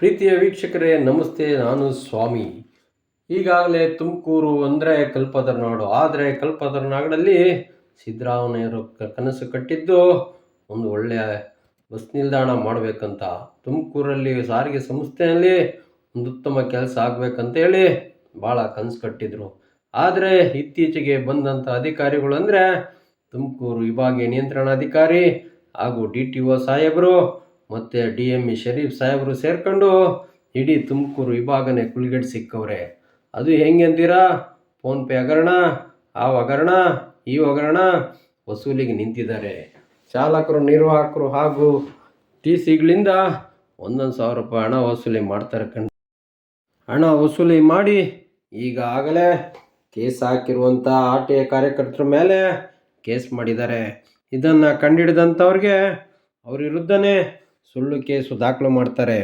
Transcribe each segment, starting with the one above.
ಪ್ರೀತಿಯ ವೀಕ್ಷಕರೇ, ನಮಸ್ತೆ, ನಾನು ಸ್ವಾಮಿ. ಈಗಾಗಲೇ ತುಮಕೂರು ಅಂದರೆ ಕಲ್ಪತರು ನಾಡು ಆದರೆ ಕಲ್ಪತರು ನಾಡಿನಲ್ಲಿ ಸಿದ್ದರಾಮಯ್ಯರು ಕನಸು ಕಟ್ಟಿದ್ದು ಒಂದು ಒಳ್ಳೆಯ ಬಸ್ ನಿಲ್ದಾಣ ಮಾಡಬೇಕಂತ. ತುಮಕೂರಲ್ಲಿ ಸಾರಿಗೆ ಸಂಸ್ಥೆಯಲ್ಲಿ ಒಂದು ಉತ್ತಮ ಕೆಲಸ ಆಗಬೇಕಂತೇಳಿ ಭಾಳ ಕನಸು ಕಟ್ಟಿದ್ರು. ಆದರೆ ಇತ್ತೀಚೆಗೆ ಬಂದಂಥ ಅಧಿಕಾರಿಗಳು ಅಂದರೆ ತುಮಕೂರು ವಿಭಾಗೀಯ ನಿಯಂತ್ರಣಾಧಿಕಾರಿ ಹಾಗೂ ಡಿ ಟಿ ಒ ಸಾಹೇಬರು ಮತ್ತು ಡಿ ಎಂ ಇ ಶರೀಫ್ ಸಾಹೇಬರು ಸೇರ್ಕೊಂಡು ಇಡೀ ತುಮಕೂರು ವಿಭಾಗನೇ ಸಿಕ್ಕವ್ರೆ. ಅದು ಹೆಂಗೆ ಅಂತೀರಾ? ಫೋನ್ಪೇ ಹಗರಣ ಆ ಹಗರಣ, ಈ ಹಗರಣ ವಸೂಲಿಗೆ ನಿಂತಿದ್ದಾರೆ. ಚಾಲಕರು, ನಿರ್ವಾಹಕರು ಹಾಗೂ ಟಿ ಸಿಗಳಿಂದ ಒಂದೊಂದು ಸಾವಿರ ರೂಪಾಯಿ ಹಣ ವಸೂಲಿ ಮಾಡ್ತಾರೆ ಕಣ್. ಹಣ ವಸೂಲಿ ಮಾಡಿ ಈಗಾಗಲೇ ಕೇಸ್ ಹಾಕಿರುವಂಥ ಆರ್ ಟಿ ಐ ಕಾರ್ಯಕರ್ತರ ಮೇಲೆ ಕೇಸ್ ಮಾಡಿದ್ದಾರೆ. ಇದನ್ನು ಕಂಡಿಡಿದಂಥವ್ರಿಗೆ ಅವ್ರ ವಿರುದ್ಧನೇ ಸುಳ್ಳು ಕೇಸು ದಾಖಲು ಮಾಡ್ತಾರೆ.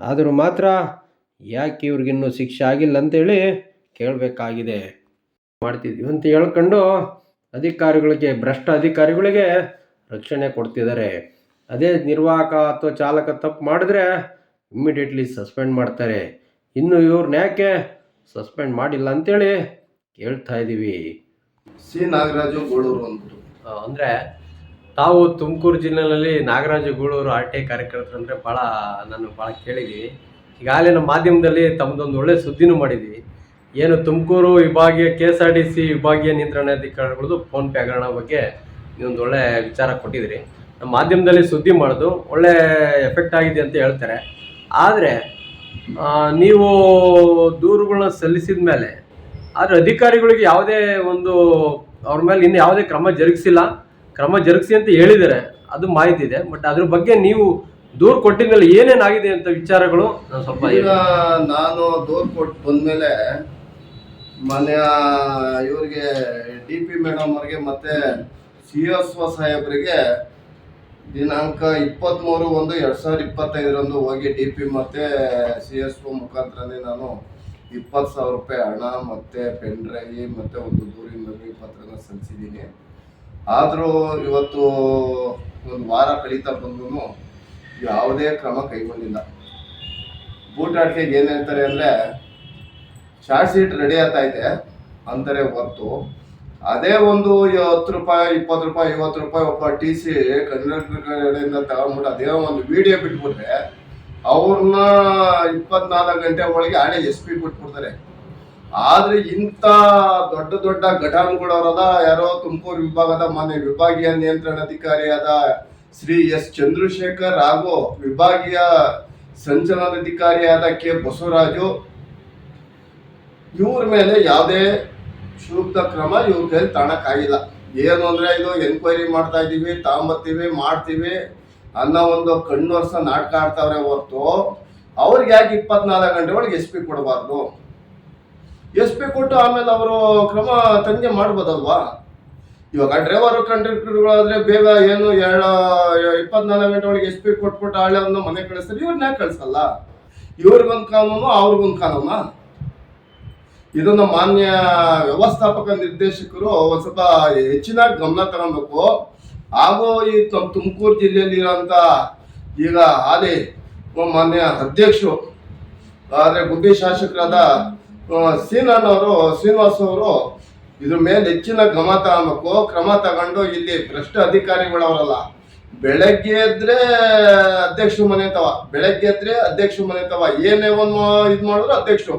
ಆದರೂ ಮಾತ್ರ ಯಾಕೆ ಇವ್ರಿಗಿನ್ನೂ ಶಿಕ್ಷೆ ಆಗಿಲ್ಲ ಅಂತೇಳಿ ಕೇಳಬೇಕಾಗಿದೆ. ಮಾಡ್ತಿದ್ವಿ ಅಂತ ಹೇಳ್ಕೊಂಡು ಅಧಿಕಾರಿಗಳಿಗೆ ಭ್ರಷ್ಟ ಅಧಿಕಾರಿಗಳಿಗೆ ರಕ್ಷಣೆ ಕೊಡ್ತಿದ್ದಾರೆ. ಅದೇ ನಿರ್ವಾಹಕ ಅಥವಾ ಚಾಲಕ ತಪ್ಪು ಮಾಡಿದ್ರೆ ಇಮ್ಮಿಡಿಯೇಟ್ಲಿ ಸಸ್ಪೆಂಡ್ ಮಾಡ್ತಾರೆ. ಇನ್ನು ಇವ್ರನ್ನ ಯಾಕೆ ಸಸ್ಪೆಂಡ್ ಮಾಡಿಲ್ಲ ಅಂತೇಳಿ ಕೇಳ್ತಾ ಇದ್ದೀವಿ ಸಿ ನಾಗರಾಜು ಗೋಳೂರು ಅಂದ್ಬಿಟ್ಟು. ಅಂದರೆ ತಾವು ತುಮಕೂರು ಜಿಲ್ಲೆಯಲ್ಲಿ Nagaraja Guluru R T I ಕಾರ್ಯಕರ್ತರು ಅಂದರೆ ಭಾಳ ನಾನು ಭಾಳ ಕೇಳಿದ್ದೀವಿ ಈಗಾಗಲೇ ನಮ್ಮ ಮಾಧ್ಯಮದಲ್ಲಿ ತಮ್ಮದೊಂದು ಒಳ್ಳೆಯ ಸುದ್ದಿನೂ ಮಾಡಿದ್ವಿ. ಏನು ತುಮಕೂರು ವಿಭಾಗೀಯ K S R T C ವಿಭಾಗೀಯ ನಿಯಂತ್ರಣಾಧಿಕಾರಿಗಳದ್ದು ಫೋನ್ಪೇ ಹಗರಣ ಬಗ್ಗೆ ನೀವೊಂದು ಒಳ್ಳೆ ವಿಚಾರ ಕೊಟ್ಟಿದ್ರಿ ನಮ್ಮ ಮಾಧ್ಯಮದಲ್ಲಿ ಸುದ್ದಿ ಮಾಡೋದು ಒಳ್ಳೆ ಎಫೆಕ್ಟ್ ಆಗಿದೆ ಅಂತ ಹೇಳ್ತಾರೆ. ಆದರೆ ನೀವು ದೂರುಗಳನ್ನ ಸಲ್ಲಿಸಿದ ಮೇಲೆ, ಆದರೆ ಅಧಿಕಾರಿಗಳಿಗೆ ಯಾವುದೇ ಒಂದು, ಅವ್ರ ಮೇಲೆ ಇನ್ನು ಯಾವುದೇ ಕ್ರಮ ಜರುಗಿಸಿಲ್ಲ. ಕ್ರಮ ಜರುಗಿಸಿ ಅಂತ ಹೇಳಿದ್ದಾರೆ ಅದು ಮಾಹಿತಿ ಇದೆ. ಬಟ್ ಅದ್ರ ಬಗ್ಗೆ ನೀವು ದೂರು ಕೊಟ್ಟಿದ್ಮೇಲೆ ಏನೇನಾಗಿದೆ ಅಂತ ವಿಚಾರಗಳು ನಾನು ಸ್ವಲ್ಪ ಈಗ ನಾನು ದೂರು ಕೊಟ್ಟು ಬಂದ್ಮೇಲೆ ಮನೆಯ ಇವ್ರಿಗೆ ಡಿ ಪಿ ಮೇಡಮ್ ಅವ್ರಿಗೆ ಮತ್ತೆ ಸಿ ಎಸ್ ಒ ಸಾಹೇಬರಿಗೆ ದಿನಾಂಕ ಇಪ್ಪತ್ತ್ಮೂರು ಒಂದು ಎರಡು ಸಾವಿರದ ಇಪ್ಪತ್ತೈದರಂದು ಹೋಗಿ ಡಿ ಪಿ ಮತ್ತೆ ಸಿ ಎಸ್ ಒ ಮುಖಾಂತರನೇ ನಾನು ಇಪ್ಪತ್ತು ಸಾವಿರ ರೂಪಾಯಿ ಹಣ ಮತ್ತೆ ಪೆನ್ ಡ್ರೈವಿ ಮತ್ತೆ ಒಂದು ದೂರಿನ ಪತ್ರನ ಸಲ್ಲಿಸಿದ್ದೀನಿ. ಆದರೂ ಇವತ್ತು ಒಂದು ವಾರ ಕಳೀತಾ ಬಂದ್ರು ಯಾವುದೇ ಕ್ರಮ ಕೈಗೊಂಡಿಲ್ಲ. ಬೂಟಾಟಿಗೆ ಏನು ಹೇಳ್ತಾರೆ ಅಂದರೆ ಶಾರ್ಟ್ ಶೀಟ್ ರೆಡಿ ಆಗ್ತಾ ಇದೆ ಅಂತಾರೆ ಹೊತ್ತು ಅದೇ ಒಂದು ಹತ್ತು ರೂಪಾಯಿ, ಇಪ್ಪತ್ತು ರೂಪಾಯಿ, ಐವತ್ತು ರೂಪಾಯಿ ಒಬ್ಬ ಟಿ ಸಿ ಕಡೆಯಿಂದ ತಗೊಂಡ್ಬಿಟ್ಟು ಅದೇ ಒಂದು ವಿಡಿಯೋ ಬಿಟ್ಬಿಟ್ರೆ ಅವ್ರನ್ನ ಇಪ್ಪತ್ನಾಲ್ಕು ಗಂಟೆ ಒಳಗೆ ಆಡೇ ಎಸ್ ಪಿ ಬಿಟ್ಬಿಡ್ತಾರೆ. ಆದ್ರೆ ಇಂಥ ದೊಡ್ಡ ದೊಡ್ಡ ಘಟಾನುಗಳವರದ ಯಾರೋ ತುಮಕೂರು ವಿಭಾಗದ ಮಾನ್ಯ ವಿಭಾಗೀಯ ನಿಯಂತ್ರಣ ಅಧಿಕಾರಿಯಾದ ಶ್ರೀ ಎಸ್ ಚಂದ್ರಶೇಖರ್ ಹಾಗೂ ವಿಭಾಗೀಯ ಸಂಚಲನಾಧಿಕಾರಿಯಾದ ಕೆ ಬಸವರಾಜು, ಇವ್ರ ಮೇಲೆ ಯಾವುದೇ ಸೂಕ್ತ ಕ್ರಮ ಇವ್ರ ಕೈಲಿ ತಗೊಳಕ್ಕಾಗಿಲ್ಲ ಏನು ಅಂದ್ರೆ ಇದು ಎನ್ಕ್ವೈರಿ ಮಾಡ್ತಾ ಇದೀವಿ ತಗೊಂಬರ್ತೀವಿ ಮಾಡ್ತೀವಿ ಅನ್ನೋ ಒಂದು ಕಣ್ಣು ವರ್ಷ ನಾಟಕ ಆಡ್ತಾವ್ರೆ ಹೊರತು ಅವ್ರಿಗೆ ಯಾಕೆ ಇಪ್ಪತ್ನಾಲ್ಕು ಗಂಟೆ ಒಳಗೆ ಎಸ್ ಪಿ ಕೊಡಬಾರ್ದು? ಎಸ್ ಪಿ ಕೊಟ್ಟು ಆಮೇಲೆ ಅವರು ಕ್ರಮ ತನಿಖೆ ಮಾಡ್ಬೋದಲ್ವಾ? ಇವಾಗ ಡ್ರೈವರ್ ಕಂಡಕ್ಟರ್ಗಳಾದ್ರೆ ಬೇಗ ಏನು ಎರಡು, ಇಪ್ಪತ್ನಾಲ್ಕು ಗಂಟೆ ಒಳಗೆ ಎಸ್ ಪಿ ಕೊಟ್ಬಿಟ್ಟು ಒಂದು ಮನೆ ಕಳಿಸ್ತಾರೆ. ಇವ್ರನ್ನ ಕಳಿಸಲ್ಲ? ಇವ್ರಿಗೊಂದು ಕಾನೂನು, ಅವ್ರಿಗೊಂದು ಕಾನೂನ? ಇದನ್ನ ಮಾನ್ಯ ವ್ಯವಸ್ಥಾಪಕ ನಿರ್ದೇಶಕರು ಒಂದ್ ಸ್ವಲ್ಪ ಹೆಚ್ಚಿನ ಗಮನ ತಗೊಬೇಕು. ಹಾಗೂ ಈ ತುಮಕೂರು ಜಿಲ್ಲೆಯಲ್ಲಿ ಇರೋಂಥ ಈಗ ಹಾಲಿ ಮಾನ್ಯ ಅಧ್ಯಕ್ಷರು, ಆದರೆ ಗುಬ್ಬಿ ಶಾಸಕರಾದ ಸೀನಣ್ಣ ಅವರು ಶ್ರೀನಿವಾಸ್ ಅವರು ಇದ್ರ ಮೇಲೆ ಹೆಚ್ಚಿನ ಗಮ ತಗೋಬೇಕು ಕ್ರಮ ತಗೊಂಡು ಇಲ್ಲಿ ಭ್ರಷ್ಟ ಅಧಿಕಾರಿಗಳವರಲ್ಲ. ಬೆಳಗ್ಗೆ ಎದ್ರೆ ಅಧ್ಯಕ್ಷರು ಮನೆ ತವ ಬೆಳಗ್ಗೆ ಎದ್ರೆ ಅಧ್ಯಕ್ಷರು ಮನೆ ತವ ಏನೇ ಒಂದು ಇದು ಮಾಡಿದ್ರು ಅಧ್ಯಕ್ಷರು.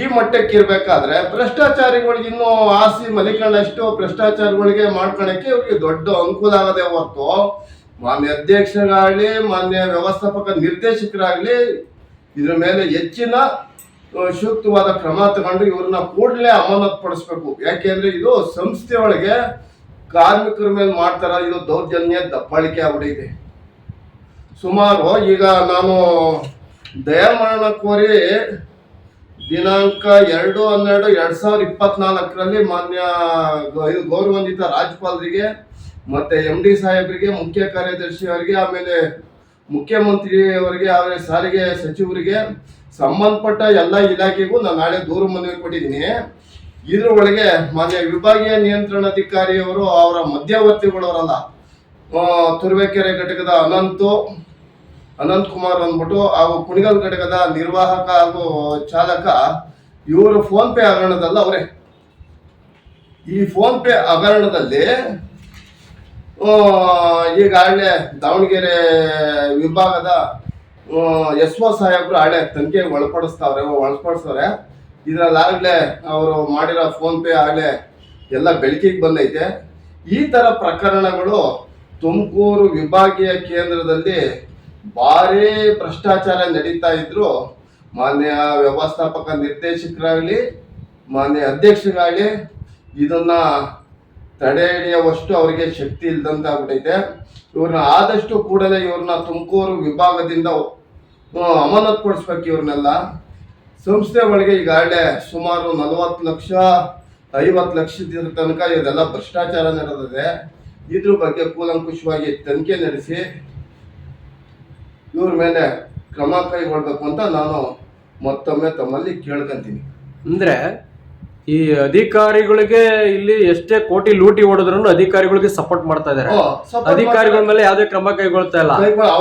ಈ ಮಟ್ಟಕ್ಕೆ ಇರ್ಬೇಕಾದ್ರೆ ಭ್ರಷ್ಟಾಚಾರಿಗಳಿಗೆ ಇನ್ನೂ ಆಸಿ ಮಲಿಕೊಂಡಷ್ಟು ಭ್ರಷ್ಟಾಚಾರಗಳಿಗೆ ಮಾಡ್ಕೊಳಕ್ಕೆ ಇವ್ರಿಗೆ ದೊಡ್ಡ ಅನುಕೂಲ ಆಗದೆ ಹೊರತು ಮಾನ್ಯ ಅಧ್ಯಕ್ಷರಾಗಲಿ, ಮಾನ್ಯ ವ್ಯವಸ್ಥಾಪಕ ನಿರ್ದೇಶಕರಾಗಲಿ ಇದ್ರ ಮೇಲೆ ಹೆಚ್ಚಿನ ಸೂಕ್ತವಾದ ಕ್ರಮ ತಗೊಂಡು ಇವ್ರನ್ನ ಕೂಡಲೇ ಅಮಾನತ್ ಪಡಿಸ್ಬೇಕು ಯಾಕೆಂದ್ರೆ ಇದು ಸಂಸ್ಥೆಯೊಳಗೆ ಕಾರ್ಮಿಕರ ಮೇಲೆ ಮಾಡ್ತಾರ, ಇದು ದೌರ್ಜನ್ಯ, ದಬ್ಬಾಳಿಕೆ ಆಗ್ಬಿಟ್ಟಿದೆ ಸುಮಾರು, ಈಗ ನಾನು ದಯಾಮರಣ ಕೋರಿ ದಿನಾಂಕ ಎರಡು ಹನ್ನೆರಡು ಎರಡ್ ಸಾವಿರದ ಇಪ್ಪತ್ನಾಲ್ಕರಲ್ಲಿ ಮಾನ್ಯ ಗೌರವಾನ್ವಿತ ರಾಜ್ಯಪಾಲರಿಗೆ, ಮತ್ತೆ ಎಂ ಡಿ ಸಾಹೇಬರಿಗೆ, ಮುಖ್ಯ ಕಾರ್ಯದರ್ಶಿ ಅವರಿಗೆ ಆಮೇಲೆ ಮುಖ್ಯಮಂತ್ರಿ ಅವರಿಗೆ ಸಾರಿಗೆ ಸಚಿವರಿಗೆ ಸಂಬಂಧಪಟ್ಟ ಎಲ್ಲ ಇಲಾಖೆಗೂ ನಾನು ನಾಳೆ ದೂರು ಮನವಿ ಕೊಟ್ಟಿದ್ದೀನಿ. ಇದ್ರ ಒಳಗೆ ಮಾನ್ಯ ವಿಭಾಗೀಯ ನಿಯಂತ್ರಣಾಧಿಕಾರಿಯವರು ಅವರ ಮಧ್ಯವರ್ತಿಗಳವರಲ್ಲ ತುರುವೇಕೆರೆ ಘಟಕದ ಅನಂತು, ಅನಂತ್ ಕುಮಾರ್ ಅಂದ್ಬಿಟ್ಟು ಹಾಗೂ ಕುಣಿಗಲ್ ಘಟಕದ ನಿರ್ವಾಹಕ ಹಾಗೂ ಚಾಲಕ, ಇವರು ಫೋನ್ ಪೇ ಹಗರಣದಲ್ಲ ಅವರೇ. ಈ ಫೋನ್ ಪೇ ಹಗರಣದಲ್ಲಿ ಈಗಾಗಲೇ ದಾವಣಗೆರೆ ವಿಭಾಗದ ಎಸ್ ಒ ಸಾಹೇಬ್ರು ಹಳೆ ತನಿಖೆಗೆ ಒಳಪಡಿಸ್ತಾವ್ರೆ ಒಳಪಡಿಸ್ತವ್ರೆ. ಇದರಲ್ಲಾಗಲೇ ಅವರು ಮಾಡಿರೋ ಫೋನ್ ಪೇ ಆಗಲೇ ಎಲ್ಲ ಬೆಳಕಿಗೆ ಬಂದೈತೆ. ಈ ಥರ ಪ್ರಕರಣಗಳು ತುಮಕೂರು ವಿಭಾಗೀಯ ಕೇಂದ್ರದಲ್ಲಿ ಭಾರಿ ಭ್ರಷ್ಟಾಚಾರ ನಡೀತಾ ಇದ್ರು. ಮಾನ್ಯ ವ್ಯವಸ್ಥಾಪಕ ನಿರ್ದೇಶಕರಾಗಲಿ, ಮಾನ್ಯ ಅಧ್ಯಕ್ಷರಾಗಲಿ, ಇದನ್ನ ತಡೆ ಹಿಡಿಯುವಷ್ಟು ಅವರಿಗೆ ಶಕ್ತಿ ಇಲ್ದಂತ ಆಗ್ಬಿಟ್ಟೈತೆ ಇವ್ರನ್ನ ಆದಷ್ಟು ಕೂಡಲೇ ಇವ್ರನ್ನ ತುಮಕೂರು ವಿಭಾಗದಿಂದ ಅಮಾನತ್ಪಡಿಸ್ಬೇಕು ಇವ್ರನ್ನೆಲ್ಲ ಸಂಸ್ಥೆ ಒಳಗೆ ಈಗಾಗಲೇ ಸುಮಾರು ನಲವತ್ತು ಲಕ್ಷ, ಐವತ್ತು ಲಕ್ಷದ ತನಕ ಇದೆಲ್ಲ ಭ್ರಷ್ಟಾಚಾರ ನಡೆದಿದೆ. ಇದ್ರ ಬಗ್ಗೆ ಕೂಲಂಕುಷವಾಗಿ ತನಿಖೆ ನಡೆಸಿ, ಇವ್ರ ಮೇಲೆ ಕ್ರಮ ಕೈಗೊಳ್ಬೇಕು ಅಂತ ನಾನು ಮತ್ತೊಮ್ಮೆ ತಮ್ಮಲ್ಲಿ ಕೇಳ್ಕೊಂತೀನಿ. ಅಂದ್ರೆ ಈ ಅಧಿಕಾರಿಗಳಿಗೆ ಇಲ್ಲಿ ಎಷ್ಟೇ ಕೋಟಿ ಲೂಟಿ ಹೊಡೆದ್ರು ಅಧಿಕಾರಿಗಳಿಗೆ ಸಪೋರ್ಟ್ ಮಾಡ್ತಾ ಇದಾರೆ. ಅಧಿಕಾರಿಗಳ ಮೇಲೆ ಯಾವುದೇ ಕ್ರಮ ಕೈಗೊಳ್ತಾ ಇಲ್ಲ.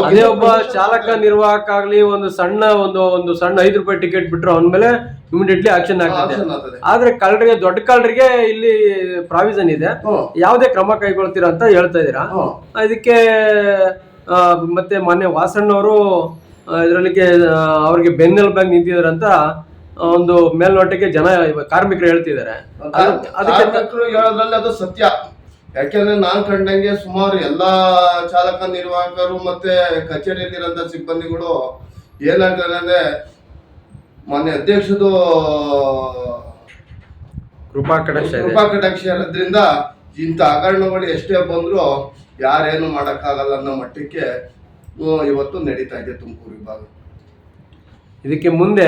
ಅದೇ ಒಬ್ಬ ಚಾಲಕ ನಿರ್ವಾಹಕ ಆಗ್ಲಿ ಒಂದು ಸಣ್ಣ ಒಂದು ಒಂದು ಸಣ್ಣ ಐದು ರೂಪಾಯಿ ಟಿಕೆಟ್ ಬಿಟ್ರು ಅವನ ಮೇಲೆ ಇಮಿಡಿಯೇಟ್ಲಿ ಆಕ್ಷನ್ ಆಗ್ತದೆ. ಆದ್ರೆ ಕಳ್ಳರಿಗೆ ದೊಡ್ಡ ಕಳ್ಳರಿಗೆ ಇಲ್ಲಿ ಪ್ರಾವಿಸನ್ ಇದೆ. ಯಾವುದೇ ಕ್ರಮ ಕೈಗೊಳ್ತೀರಾ ಅಂತ ಹೇಳ್ತಾ ಇದೀರಾ ಅದಕ್ಕೆ ಇದಕ್ಕೆ ಮತ್ತೆ ಮಾನ್ಯ ವಾಸಣ್ಣವರು ಇದರಲ್ಲಿ ಅವ್ರಿಗೆ ಬೆನ್ನೆಲುಬಾಗಿ ನಿಂತಿದ್ದಾರೆ ಅಂತ ಒಂದು ಮೇಲ್ನೋಟಕ್ಕೆ ಜನ ಕಾರ್ಮಿಕರು ಹೇಳ್ತಿದ್ದಾರೆ. ಅದು- ಅದಕ್ಕೆ ಹೇಳೋದ್ರಲ್ಲಿ ಅದು ಸತ್ಯ. ಯಾಕೆಂದ್ರೆ ನಾನ್ ಕಂಡಂಗೆ ಸುಮಾರು ಎಲ್ಲಾ ಚಾಲಕ ನಿರ್ವಾಹಕರು ಮತ್ತೆ ಕಚೇರಿಯಲ್ಲಿರಂತ ಸಿಬ್ಬಂದಿಗಳು ಏನಾಗ್ತಾರೆ ಅಂದ್ರೆ ಮೊನ್ನೆ ಅಧ್ಯಕ್ಷದು ಕೃಪಾ ಕಟಾಕ್ಷ ಕೃಪಾ ಕಟಾಕ್ಷ ಇರೋದ್ರಿಂದ ಇಂಥ ಹಗರಣಗಳು ಎಷ್ಟೇ ಬಂದ್ರು ಯಾರೇನು ಮಾಡೋಕ್ಕಾಗಲ್ಲ ಅನ್ನೋ ಮಟ್ಟಕ್ಕೆ ಇವತ್ತು ನಡೀತಾ ಇದೆ ತುಮಕೂರು ವಿಭಾಗ. ಇದಕ್ಕೆ ಮುಂದೆ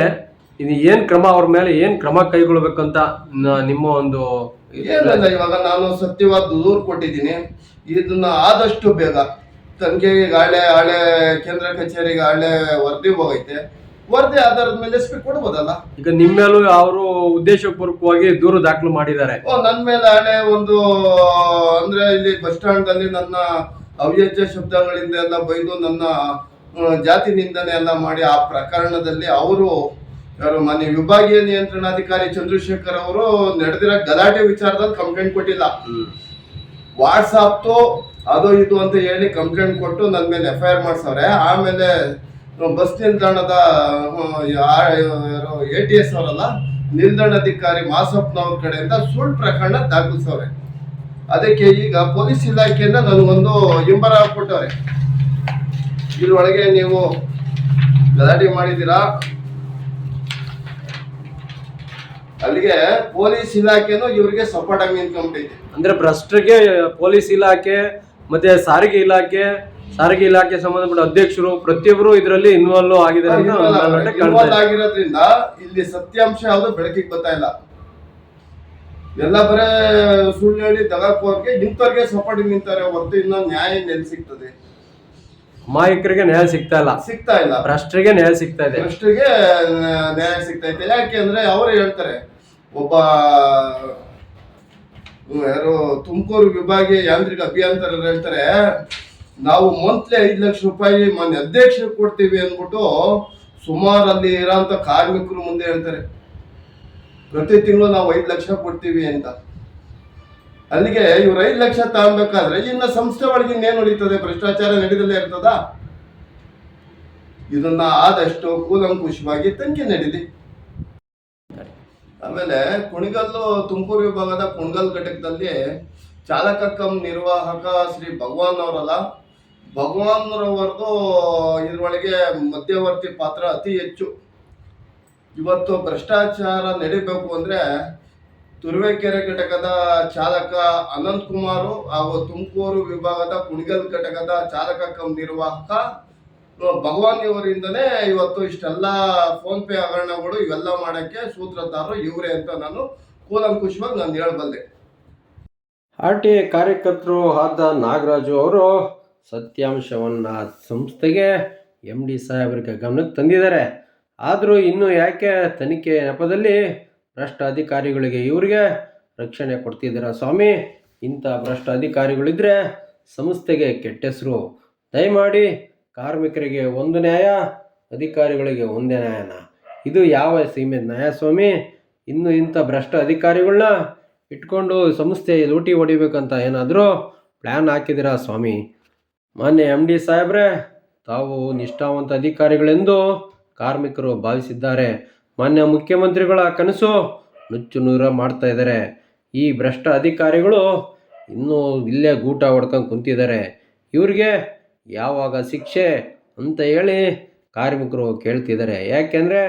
ಇದು ಏನ್ ಕ್ರಮ ಅವ್ರ ಮೇಲೆ ಏನ್ ಕ್ರಮ ಕೈಗೊಳ್ಬೇಕಂತ ನ- ನಿಮ್ಮ ಒಂದು ಏನಲ್ಲ ಇವಾಗ ನಾನು ಸತ್ಯವಾದ ದೂರು ಕೊಟ್ಟಿದ್ದೀನಿ. ಇದನ್ನ ಆದಷ್ಟು ಬೇಗ ತನಿಖೆಗೆ ಹಳೆ ಹಳೆ ಕೇಂದ್ರ ಕಚೇರಿಗೆ ಹಳೆ ವರದಿ ಹೋಗೈತೆ. ವರದಿ ಆಧಾರದ ಮೇಲೆ ಎಸ್ ಪಿ ಕೊಡ್ಬೋದಲ್ಲ? ಈಗ ನಿಮ್ಮ ಮೇಲೂ ಅವರು ಉದ್ದೇಶಪೂರ್ವಕವಾಗಿ ದೂರು ದಾಖಲು ಮಾಡಿದ್ದಾರೆ. ಓ ನನ್ನ ಮೇಲೆ ಹಳೆ ಒಂದು ಅಂದ್ರೆ ಇಲ್ಲಿ ಬಸ್ ಸ್ಟ್ಯಾಂಡ್ ಅಲ್ಲಿ ನನ್ನ ಅವ್ಯಾಜ್ಯ ಶಬ್ದಗಳಿಂದ ಎಲ್ಲ ಬೈದು ನನ್ನ ಆ, ಜಾತಿ ನಿಂದನೆ ಎಲ್ಲ ಮಾಡಿ ಆ ಪ್ರಕರಣದಲ್ಲಿ ಅವರು ಯಾರು ಮಾನ್ಯ ವಿಭಾಗೀಯ ನಿಯಂತ್ರಣಾಧಿಕಾರಿ ಚಂದ್ರಶೇಖರ್ ಅವರು ನಡೆದಿರೋ ಗಲಾಟೆ ವಿಚಾರದಲ್ಲಿ ಕಂಪ್ಲೇಂಟ್ ಕೊಟ್ಟಿಲ್ಲ. ವಾಟ್ಸಾಪ್ತು ಅದು ಇದು ಅಂತ ಹೇಳಿ ಕಂಪ್ಲೇಂಟ್ ಕೊಟ್ಟು ನನ್ನ ಮೇಲೆ ಎಫ್ ಐ ಆರ್ ಮಾಡ್ಸವ್ರೆ. ಆಮೇಲೆ ಬಸ್ ನಿಲ್ದಾಣದ ಎ ಟಿ ಎಸ್ ಅವರಲ್ಲ ನಿಲ್ದಾಣಾಧಿಕಾರಿ ಮಾಸಪ್ಪನವ್ರ ಕಡೆಯಿಂದ ಸುಳ್ಳು ಪ್ರಕರಣ ದಾಖಲಿಸವ್ರೆ. ಅದಕ್ಕೆ ಈಗ ಪೊಲೀಸ್ ಇಲಾಖೆಯಿಂದ ನನಗೊಂದು ಹಿಂಬರ ಕೊಟ್ಟವ್ರೆ ಇದ್ರೊಳಗೆ ನೀವು ಗಲಾಟೆ ಮಾಡಿದ್ದೀರಾ? ಅಲ್ಲಿಗೆ ಪೊಲೀಸ್ ಇಲಾಖೆನೂ ಇವ್ರಿಗೆ ಸಪೋರ್ಟ್ ಆಗಿ ನಿಂತ್ಕೊಂಡ್ಬಿಟ್ಟೈತೆ ಅಂದ್ರೆ ಭ್ರಷ್ಟರಿಗೆ ಪೊಲೀಸ್ ಇಲಾಖೆ ಮತ್ತೆ ಸಾರಿಗೆ ಇಲಾಖೆ ಸಾರಿಗೆ ಇಲಾಖೆ ಸಂಬಂಧಪಟ್ಟ ಅಧ್ಯಕ್ಷರು ಪ್ರತಿಯೊಬ್ಬರು ಇದರಲ್ಲಿ ಇನ್ವಾಲ್ವ್ ಆಗಿದ್ದಾರೆ ಅಂತ ಒಂದು ಮೇಲ್ನೋಟಕ್ಕೆ ಕಾಣ್ತಾ ಇನ್ವಾಲ್ವ್ ಆಗಿರೋದ್ರಿಂದ ಇಲ್ಲಿ ಸತ್ಯಾಂಶ ಯಾವುದು ಬೆಳಕಿಗೆ ಬರ್ತಾ ಇಲ್ಲ. ಎಲ್ಲ ಬರೇ ಸುಳ್ಳು ಹೇಳಿ ತಗಾಕೋರ್ಗೆ ಇಂಥವ್ರಿಗೆ ಸಪೋರ್ಟ್ ನಿಂತಾರೆ ಹೊರತು ಇನ್ನೊಂದು ನ್ಯಾಯ ಎಲ್ಲಿ ಸಿಗ್ತದೆ? ಅಮಾಯಕರಿಗೆ ನ್ಯಾಯ ಸಿಗ್ತಾ ಇಲ್ಲ. ಸಿಗ್ತಾ ಇಲ್ಲ. ಭ್ರಷ್ಟರಿಗೆ ನ್ಯಾಯ ಸಿಗ್ತಾ ಇದೆ. ಭ್ರಷ್ಟರಿಗೆ ನ್ಯಾಯ ಸಿಗ್ತೈತೆ ಯಾಕೆ ಅಂದ್ರೆ ಅವ್ರು ಹೇಳ್ತಾರೆ ಒಬ್ಬ, ಯಾರು ತುಮಕೂರು ವಿಭಾಗೀಯ ಯಾಂತ್ರಿಕ ಅಭಿಯಂತರರು ಹೇಳ್ತಾರೆ, ನಾವು ಮಂತ್ಲಿ ಐದು ಲಕ್ಷ ರೂಪಾಯಿ ಮಾನ್ಯ ಅಧ್ಯಕ್ಷರು ಕೊಡ್ತೀವಿ ಅಂದ್ಬಿಟ್ಟು ಸುಮಾರು ಅಲ್ಲಿ ಇರೋಂಥ ಕಾರ್ಮಿಕರು ಮುಂದೆ ಹೇಳ್ತಾರೆ. ಪ್ರತಿ ತಿಂಗಳು ನಾವು ಐದು ಲಕ್ಷ ಕೊಡ್ತೀವಿ ಅಂತ. ಅಲ್ಲಿಗೆ ಇವ್ರು ಐದು ಲಕ್ಷ ತಗೊಬೇಕಾದ್ರೆ ಇನ್ನು ಸಂಸ್ಥೆ ಒಳಗೆ ಇನ್ನೇನು ನಡೀತದೆ? ಭ್ರಷ್ಟಾಚಾರ ನಡೀದಲ್ಲೇ ಇರ್ತದ? ಇದನ್ನ ಆದಷ್ಟು ಕೂಲಂಕುಷವಾಗಿ ತನಿಖೆ ನಡೀಲಿ. ಆಮೇಲೆ ಕುಣಿಗಲ್ಲು ತುಮಕೂರು ವಿಭಾಗದ ಕುಣಿಗಲ್ ಘಟಕದಲ್ಲಿ ಚಾಲಕ ಕಂ ನಿರ್ವಾಹಕ ಶ್ರೀ ಭಗವಾನ್ ಅವರಲ್ಲ ಭಗವಾನ್ ರವರದು ಇದ್ರೊಳಗೆ ಮಧ್ಯವರ್ತಿ ಪಾತ್ರ ಅತಿ ಹೆಚ್ಚು. ಇವತ್ತು ಭ್ರಷ್ಟಾಚಾರ ನಡಿಬೇಕು ಅಂದ್ರೆ ತುರುವೇಕೆರೆ ಘಟಕದ ಚಾಲಕ ಅನಂತ್ ಕುಮಾರು ಹಾಗೂ ತುಮಕೂರು ವಿಭಾಗದ ಕುಣಿಗಲ್ ಘಟಕದ ಚಾಲಕ ಕಂ ನಿರ್ವಾಹಕ ಭಗವಾನ್ ಇವರಿಂದನೇ ಇವತ್ತು ಇಷ್ಟೆಲ್ಲ ಫೋನ್ ಪೇ ಹಗರಣಗಳು ಇವೆಲ್ಲ ಮಾಡಕ್ಕೆ ಸೂತ್ರಧಾರರು ಇವರೇ ಅಂತ ನಾನು ಕೂಲಂಕುಷವಾಗಿ ನಾನು ಹೇಳಬಲ್ಲೆ. ಆರ್ ಟಿ ಐ ಕಾರ್ಯಕರ್ತರು ಆದ ನಾಗರಾಜು ಅವರು ಸತ್ಯಾಂಶವನ್ನು ಸಂಸ್ಥೆಗೆ ಎಂ ಡಿ ಸಾಹೇಬರಿಗೆ ಗಮನಕ್ಕೆ ತಂದಿದ್ದಾರೆ. ಆದರೂ ಇನ್ನೂ ಯಾಕೆ ತನಿಖೆ ನೆಪದಲ್ಲಿ ಭ್ರಷ್ಟ ಅಧಿಕಾರಿಗಳಿಗೆ ಇವರಿಗೆ ರಕ್ಷಣೆ ಕೊಡ್ತಿದ್ದೀರಾ ಸ್ವಾಮಿ? ಇಂಥ ಭ್ರಷ್ಟ ಅಧಿಕಾರಿಗಳಿದ್ದರೆ ಸಂಸ್ಥೆಗೆ ಕೆಟ್ಟ ಹೆಸರು ದಯಮಾಡಿ ಕಾರ್ಮಿಕರಿಗೆ ಒಂದು ನ್ಯಾಯ, ಅಧಿಕಾರಿಗಳಿಗೆ ಒಂದೇ ನ್ಯಾಯನ. ಇದು ಯಾವ ಸೀಮೆ? ನ್ಯಾಯ ಸ್ವಾಮಿ ಇನ್ನು ಇಂಥ ಭ್ರಷ್ಟ ಅಧಿಕಾರಿಗಳನ್ನ ಇಟ್ಕೊಂಡು ಸಂಸ್ಥೆ ಲೂಟಿ ಹೊಡಿಬೇಕಂತ ಏನಾದರೂ ಪ್ಲ್ಯಾನ್ ಹಾಕಿದ್ದೀರಾ ಸ್ವಾಮಿ? ಮಾನ್ಯ ಎಂ ಡಿ ಸಾಹೇಬ್ರೆ, ತಾವು ನಿಷ್ಠಾವಂತ ಅಧಿಕಾರಿಗಳೆಂದು ಕಾರ್ಮಿಕರು ಭಾವಿಸಿದ್ದಾರೆ. ಮಾನ್ಯ ಮುಖ್ಯಮಂತ್ರಿಗಳ ಕನಸು ನುಚ್ಚು ನೂರ ಮಾಡ್ತಾ ಇದ್ದಾರೆ. ಈ ಭ್ರಷ್ಟ ಅಧಿಕಾರಿಗಳು ಇನ್ನೂ ಇಲ್ಲೇ ಗೂಟ ಹೊಡ್ಕೊಂಡು ಕುಂತಿದ್ದಾರೆ. ಇವ್ರಿಗೆ ಯಾವಾಗ ಶಿಕ್ಷೆ ಅಂತ ಹೇಳಿ ಕಾರ್ಮಿಕರು ಕೇಳ್ತಿದ್ದಾರೆ. ಯಾಕೆಂದರೆ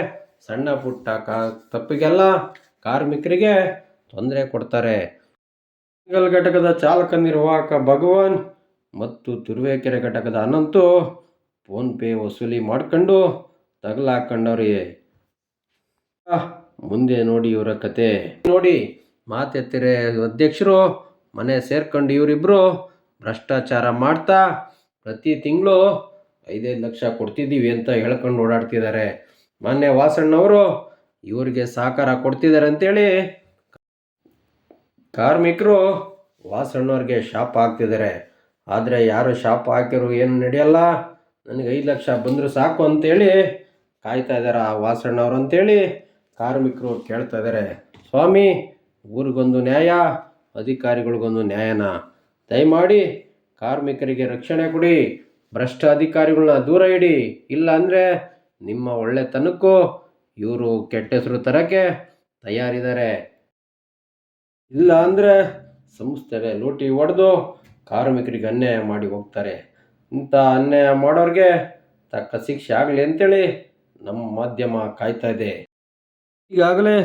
ಸಣ್ಣ ಪುಟ್ಟ ಕಾ, ತಪ್ಪಿಗೆಲ್ಲ ಕಾರ್ಮಿಕರಿಗೆ ತೊಂದರೆ ಕೊಡ್ತಾರೆ. ಸಿಂಗಲ್ ಘಟಕದ ಚಾಲಕ ನಿರ್ವಾಹಕ ಭಗವಾನ್ ಮತ್ತು ತುರುವೇಕೆರೆ ಘಟಕದ ಅನಂತು ಫೋನ್ಪೇ ವಸೂಲಿ ಮಾಡ್ಕೊಂಡು ತಗಲಾಕೊಂಡವ್ರಿಗೆ ಮುಂದೆ ನೋಡಿ ಇವರ ಕತೆ. ನೋಡಿ, ಮಾತೆತ್ತಿರೆ ಅಧ್ಯಕ್ಷರು, ಮನೆ ಸೇರ್ಕೊಂಡು ಇವರಿಬ್ಬರು ಭ್ರಷ್ಟಾಚಾರ ಮಾಡ್ತಾ ಪ್ರತಿ ತಿಂಗಳು ಐದೈದು ಲಕ್ಷ ಕೊಡ್ತಿದ್ದೀವಿ ಅಂತ ಹೇಳ್ಕೊಂಡು ಓಡಾಡ್ತಿದ್ದಾರೆ. ಮೊನ್ನೆ ವಾಸಣ್ಣವರು, ಇವರಿಗೆ ಸಹಕಾರ ಕೊಡ್ತಿದ್ದಾರೆ ಅಂತೇಳಿ ಕಾರ್ಮಿಕರು ವಾಸಣ್ಣವ್ರಿಗೆ ಶಾಪ್ ಹಾಕ್ತಿದ್ದಾರೆ. ಆದರೆ ಯಾರು ಶಾಪ್ ಹಾಕಿರೋ ಏನು ನಡೆಯಲ್ಲ? ನನಗೆ ಐದು ಲಕ್ಷ ಬಂದರೂ ಸಾಕು ಅಂತೇಳಿ ಕಾಯ್ತಾ ಇದ್ದಾರೆ ಆ ವಾಸಣ್ಣವ್ರು ಅಂತೇಳಿ ಕಾರ್ಮಿಕರು ಕೇಳ್ತಾ ಇದ್ದಾರೆ. ಸ್ವಾಮಿ, ಊರಿಗೊಂದು ನ್ಯಾಯ, ಅಧಿಕಾರಿಗಳಿಗೊಂದು ನ್ಯಾಯನ. ದಯಮಾಡಿ ಕಾರ್ಮಿಕರಿಗೆ ರಕ್ಷಣೆ ಕೊಡಿ, ಭ್ರಷ್ಟ ಅಧಿಕಾರಿಗಳನ್ನ ದೂರ ಇಡಿ. ಇಲ್ಲ ಅಂದರೆ ನಿಮ್ಮ ಒಳ್ಳೆತನಕ್ಕೂ ಇವರು ಕೆಟ್ಟ ಹೆಸರು ತರಕ್ಕೆ ತಯಾರಿದ್ದಾರೆ. ಇಲ್ಲ ಅಂದರೆ ಸಂಸ್ಥೆಗೆ ಲೂಟಿ ಹೊಡೆದು ಕಾರ್ಮಿಕರಿಗೆ ಅನ್ಯಾಯ ಮಾಡಿ ಹೋಗ್ತಾರೆ. ಇಂಥ ಅನ್ಯಾಯ ಮಾಡೋರಿಗೆ ತಕ್ಕ ಶಿಕ್ಷೆ ಆಗಲಿ ಅಂತೇಳಿ ನಮ್ಮ ಮಾಧ್ಯಮ ಕಾಯ್ತಾ ಇದೆ. ಈಗಾಗಲೇ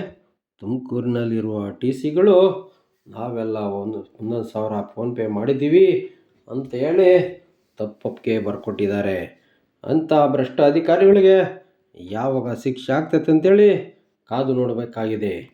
ತುಮಕೂರಿನಲ್ಲಿರುವ ಟಿ ಸಿಗಳು ನಾವೆಲ್ಲ ಒಂದು, ಒಂದೊಂದು ಸಾವಿರ ಫೋನ್ಪೇ ಮಾಡಿದ್ದೀವಿ. ಅಂತ ಹೇಳಿ ತಪ್ಪೊಪ್ಪಿಗೆ ಬರ್ಕೊಟ್ಟಿದ್ದಾರೆ. ಅಂಥ ಭ್ರಷ್ಟ ಅಧಿಕಾರಿಗಳಿಗೆ ಯಾವಾಗ ಶಿಕ್ಷೆ ಆಗ್ತೈತೆ ಅಂತೇಳಿ ಕಾದು ನೋಡಬೇಕಾಗಿದೆ.